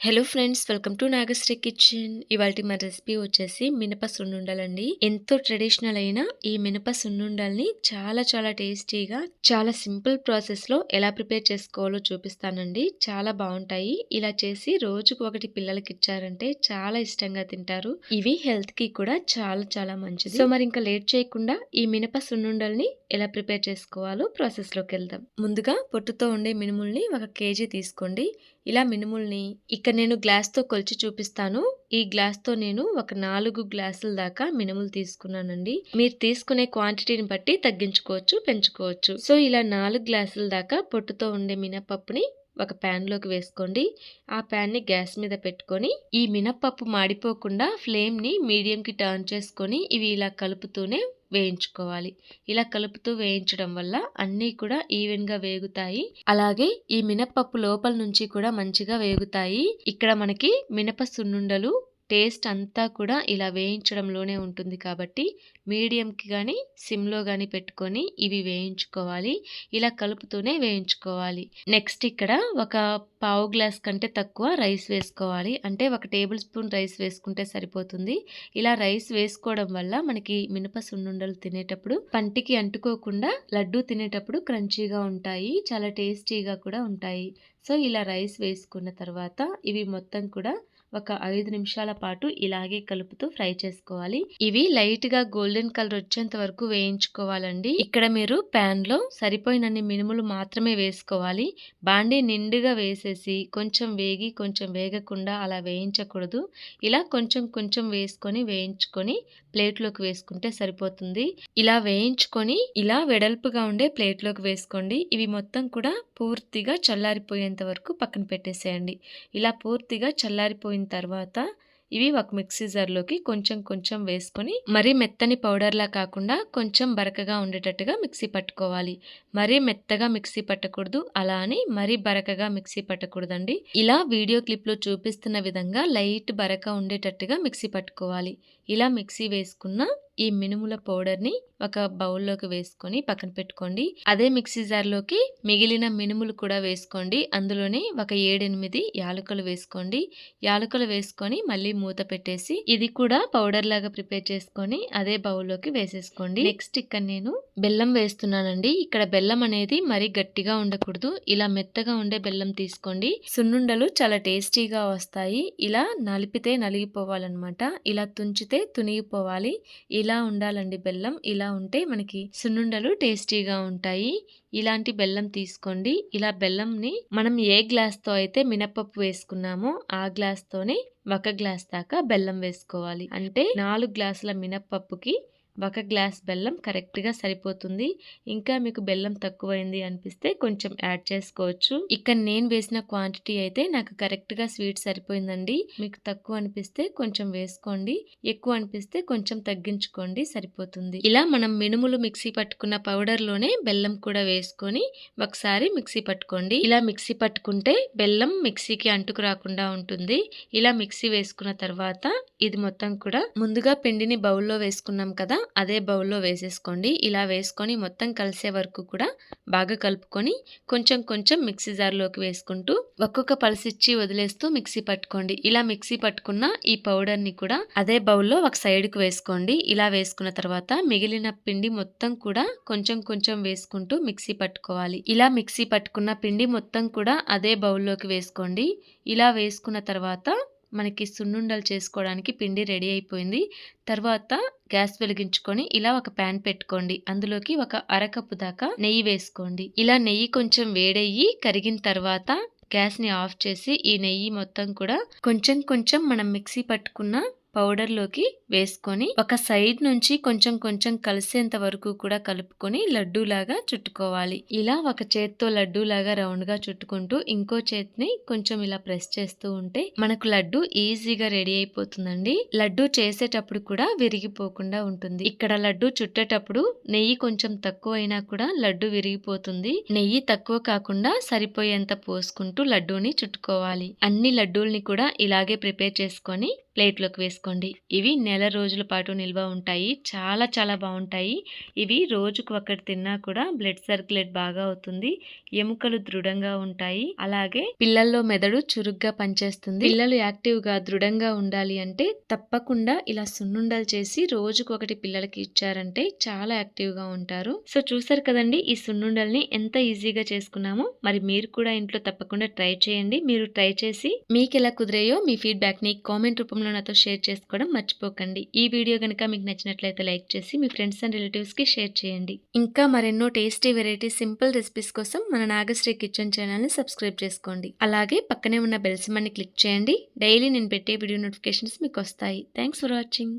Hello friends welcome to Nagasri kitchen ఇవాళ మన recipe వచ్చేసి మినప సున్నుండలండి. ఎంతో ట్రెడిషనల్ అయిన ఈ మినప సున్నుండల్ని చాలా చాలా టేస్టీగా చాలా సింపుల్ ప్రాసెస్లో ఎలా ప్రిపేర్ చేసుకోవాలో చూపిస్తానండి. చాలా బాగుంటాయి. ఇలా చేసి రోజుకు ఒకటి పిల్లలకి ఇచ్చారంటే చాలా ఇష్టంగా తింటారు. ఇవి హెల్త్కి కూడా చాలా చాలా మంచిది. సో మరి ఇంకా లేట్ చేయకుండా ఈ మినప సున్నుండల్ని ఎలా ప్రిపేర్ చేసుకోవాలో ప్రాసెస్లోకి వెళ్దాం. ముందుగా పొట్టుతో ఉండే మినుముల్ని ఒక కేజీ తీసుకోండి. ఇలా మినుముల్ని ఇక్కడ నేను గ్లాస్తో కొలిచి చూపిస్తాను. ఈ గ్లాస్తో నేను ఒక నాలుగు గ్లాసుల దాకా మినుములు తీసుకున్నానండి. మీరు తీసుకునే క్వాంటిటీని బట్టి తగ్గించుకోవచ్చు పెంచుకోవచ్చు. సో ఇలా నాలుగు గ్లాసుల దాకా పొట్టుతో ఉండే మినపప్పుని ఒక ప్యాన్లోకి వేసుకోండి. ఆ ప్యాన్ని గ్యాస్ మీద పెట్టుకొని ఈ మినప్పప్పు మాడిపోకుండా ఫ్లేమ్ని మీడియంకి టర్న్ చేసుకొని ఇవి ఇలా కలుపుతూనే వేయించుకోవాలి. ఇలా కలుపుతూ వేయించడం వల్ల అన్నీ కూడా ఈవెన్గా వేగుతాయి. అలాగే ఈ మినప్పప్పు లోపల నుంచి కూడా మంచిగా వేగుతాయి. ఇక్కడ మనకి మినప సున్నుండలు టేస్ట్ అంతా కూడా ఇలా వేయించడంలోనే ఉంటుంది కాబట్టి మీడియంకి కానీ సిమ్లో కానీ పెట్టుకొని ఇవి వేయించుకోవాలి. ఇలా కలుపుతూనే వేయించుకోవాలి. నెక్స్ట్ ఇక్కడ ఒక పావు గ్లాస్ కంటే తక్కువ రైస్ వేసుకోవాలి. అంటే ఒక టేబుల్ స్పూన్ రైస్ వేసుకుంటే సరిపోతుంది. ఇలా రైస్ వేసుకోవడం వల్ల మనకి మినప సున్నుండలు తినేటప్పుడు పంటికి అంటుకోకుండా లడ్డు తినేటప్పుడు క్రంచీగా ఉంటాయి. చాలా టేస్టీగా కూడా ఉంటాయి. సో ఇలా రైస్ వేసుకున్న తర్వాత ఇవి మొత్తం కూడా ఒక ఐదు నిమిషాల పాటు ఇలాగే కలుపుతూ ఫ్రై చేసుకోవాలి. ఇవి లైట్గా గోల్డెన్ కలర్ వచ్చేంత వరకు వేయించుకోవాలండి. ఇక్కడ మీరు ప్యాన్లో సరిపోయినన్ని మినుములు మాత్రమే వేసుకోవాలి. బాండీ నిండుగా వేసేసి కొంచెం వేగి కొంచెం వేగకుండా అలా వేయించకూడదు. ఇలా కొంచెం కొంచెం వేసుకొని వేయించుకొని ప్లేట్లోకి వేసుకుంటే సరిపోతుంది. ఇలా వేయించుకొని ఇలా వెడల్పుగా ఉండే ప్లేట్లోకి వేసుకోండి. ఇవి మొత్తం కూడా పూర్తిగా చల్లారిపోయేంత వరకు పక్కన పెట్టేసేయండి. ఇలా పూర్తిగా చల్లారిపోయిన తర్వాత ఇవి ఒక మిక్సీ జార్లోకి కొంచెం కొంచెం వేసుకొని మరీ మెత్తని పౌడర్లా కాకుండా కొంచెం బరకగా ఉండేటట్టుగా మిక్సీ పట్టుకోవాలి. మరీ మెత్తగా మిక్సీ పట్టకూడదు అలా అని మరీ బరకగా మిక్సీ పట్టకూడదండి. ఇలా వీడియో క్లిప్లో చూపిస్తున్న విధంగా లైట్ బరక ఉండేటట్టుగా మిక్సీ పట్టుకోవాలి. ఇలా మిక్సీ వేసుకున్న ఈ మినుముల పౌడర్ని ఒక బౌల్లోకి వేసుకొని పక్కన పెట్టుకోండి. అదే మిక్సీ జార్లోకి మిగిలిన మినుములు కూడా వేసుకోండి. అందులోనే ఒక ఏడెనిమిది యాలకులు వేసుకోండి. యాలకులు వేసుకొని మళ్ళీ మూత పెట్టేసి ఇది కూడా పౌడర్ లాగా ప్రిపేర్ చేసుకొని అదే బౌల్లోకి వేసేసుకోండి. నెక్స్ట్ ఇక్కడ నేను బెల్లం వేస్తున్నానండి. ఇక్కడ బెల్లం అనేది మరీ గట్టిగా ఉండకూడదు. ఇలా మెత్తగా ఉండే బెల్లం తీసుకోండి. సున్నుండలు చాలా టేస్టీగా వస్తాయి. ఇలా నలిపితే నలిగిపోవాలన్నమాట. ఇలా తుంచితే తునిగిపోవాలి. ఇలా ఇలా ఉండాలండి బెల్లం. ఇలా ఉంటే మనకి సున్నుండలు టేస్టీగా ఉంటాయి. ఇలాంటి బెల్లం తీసుకోండి. ఇలా బెల్లంని మనం ఏ గ్లాస్తో అయితే మినపప్పు వేసుకున్నామో ఆ గ్లాస్తోనే ఒక గ్లాస్ దాకా బెల్లం వేసుకోవాలి. అంటే నాలుగు గ్లాసుల మినప్పప్పుకి ఒక గ్లాస్ బెల్లం కరెక్ట్గా సరిపోతుంది. ఇంకా మీకు బెల్లం తక్కువైంది అనిపిస్తే కొంచెం యాడ్ చేసుకోవచ్చు. ఇక్కడ నేను వేసిన క్వాంటిటీ అయితే నాకు కరెక్ట్గా స్వీట్ సరిపోయిందండి. మీకు తక్కువ అనిపిస్తే కొంచెం వేసుకోండి. ఎక్కువ అనిపిస్తే కొంచెం తగ్గించుకోండి సరిపోతుంది. ఇలా మనం మినుములు మిక్సీ పట్టుకున్న పౌడర్లోనే బెల్లం కూడా వేసుకొని ఒకసారి మిక్సీ పట్టుకోండి. ఇలా మిక్సీ పట్టుకుంటే బెల్లం మిక్సీకి అంటుకు రాకుండా ఉంటుంది. ఇలా మిక్సీ వేసుకున్న తర్వాత ఇది మొత్తం కూడా ముందుగా పిండిని బౌల్లో వేసుకున్నాం కదా అదే బౌల్లో వేసేసుకోండి. ఇలా వేసుకొని మొత్తం కలిసే వరకు కూడా బాగా కలుపుకొని కొంచెం కొంచెం మిక్సీ జార్లోకి వేసుకుంటూ ఒక్కొక్క పలసిచ్చి వదిలేస్తూ మిక్సీ పట్టుకోండి. ఇలా మిక్సీ పట్టుకున్న ఈ పౌడర్ని కూడా అదే బౌల్లో ఒక సైడ్కి వేసుకోండి. ఇలా వేసుకున్న తర్వాత మిగిలిన పిండి మొత్తం కూడా కొంచెం కొంచెం వేసుకుంటూ మిక్సీ పట్టుకోవాలి. ఇలా మిక్సీ పట్టుకున్న పిండి మొత్తం కూడా అదే బౌల్లోకి వేసుకోండి. ఇలా వేసుకున్న తర్వాత మనకి సున్నుండలు చేసుకోవడానికి పిండి రెడీ అయిపోయింది. తర్వాత గ్యాస్ వెలిగించుకొని ఇలా ఒక ప్యాన్ పెట్టుకోండి. అందులోకి ఒక అరకప్పు దాకా నెయ్యి వేసుకోండి. ఇలా నెయ్యి కొంచెం వేడయ్యి కరిగిన తర్వాత గ్యాస్ని ఆఫ్ చేసి ఈ నెయ్యి మొత్తం కూడా కొంచెం కొంచెం మనం మిక్సీ పట్టుకున్న పౌడర్లోకి వేసుకొని ఒక సైడ్ నుంచి కొంచెం కొంచెం కలిసేంత వరకు కూడా కలుపుకొని లడ్డూలాగా చుట్టుకోవాలి. ఇలా ఒక చేత్తో లడ్డూలాగా రౌండ్గా చుట్టుకుంటూ ఇంకో చేతిని కొంచెం ఇలా ప్రెస్ చేస్తూ ఉంటే మనకు లడ్డు ఈజీగా రెడీ అయిపోతుందండి. లడ్డు చేసేటప్పుడు కూడా విరిగిపోకుండా ఉంటుంది. ఇక్కడ లడ్డు చుట్టేటప్పుడు నెయ్యి కొంచెం తక్కువ అయినా కూడా లడ్డు విరిగిపోతుంది. నెయ్యి తక్కువ కాకుండా సరిపోయేంత పోసుకుంటూ లడ్డూని చుట్టుకోవాలి. అన్ని లడ్డూల్ని కూడా ఇలాగే ప్రిపేర్ చేసుకొని ప్లేట్లోకి వేసుకోండి ఇవి నెల రోజుల పాటు నిల్వ ఉంటాయి. చాలా చాలా బాగుంటాయి. ఇవి రోజుకు ఒకటి తిన్నా కూడా బ్లడ్ సర్క్యులేట్ బాగా అవుతుంది. ఎముకలు దృఢంగా ఉంటాయి. అలాగే పిల్లల్లో మెదడు చురుగ్గా పనిచేస్తుంది. పిల్లలు యాక్టివ్గా దృఢంగా ఉండాలి అంటే తప్పకుండా ఇలా సున్నుండలు చేసి రోజుకు ఒకటి పిల్లలకి ఇచ్చారంటే చాలా యాక్టివ్గా ఉంటారు. సో చూసారు కదండి ఈ సున్నుండల్ని ఎంత ఈజీగా చేసుకున్నామో. మరి మీరు కూడా ఇంట్లో తప్పకుండా ట్రై చేయండి. మీరు ట్రై చేసి మీకు ఎలా కుదిరాయో మీ ఫీడ్బ్యాక్ని కామెంట్ రూపంలో నాతో షేర్ చేసుకోవడం మర్చిపోకండి. ఈ వీడియో కనుక మీకు నచ్చినట్లయితే లైక్ చేసి మీ ఫ్రెండ్స్ అండ్ రిలేటివ్స్కి షేర్ చేయండి. ఇంకా మరెన్నో టేస్టీ వెరైటీ సింపుల్ రెసిపీస్ కోసం మన నాగశ్రీ కిచెన్ ఛానల్ని సబ్స్క్రైబ్ చేసుకోండి. అలాగే పక్కనే ఉన్న బెల్సిమాన్ని ని క్లిక్ చేయండి. డైలీ నేను పెట్టే వీడియో నోటిఫికేషన్స్ మీకు వస్తాయి. Thanks for watching.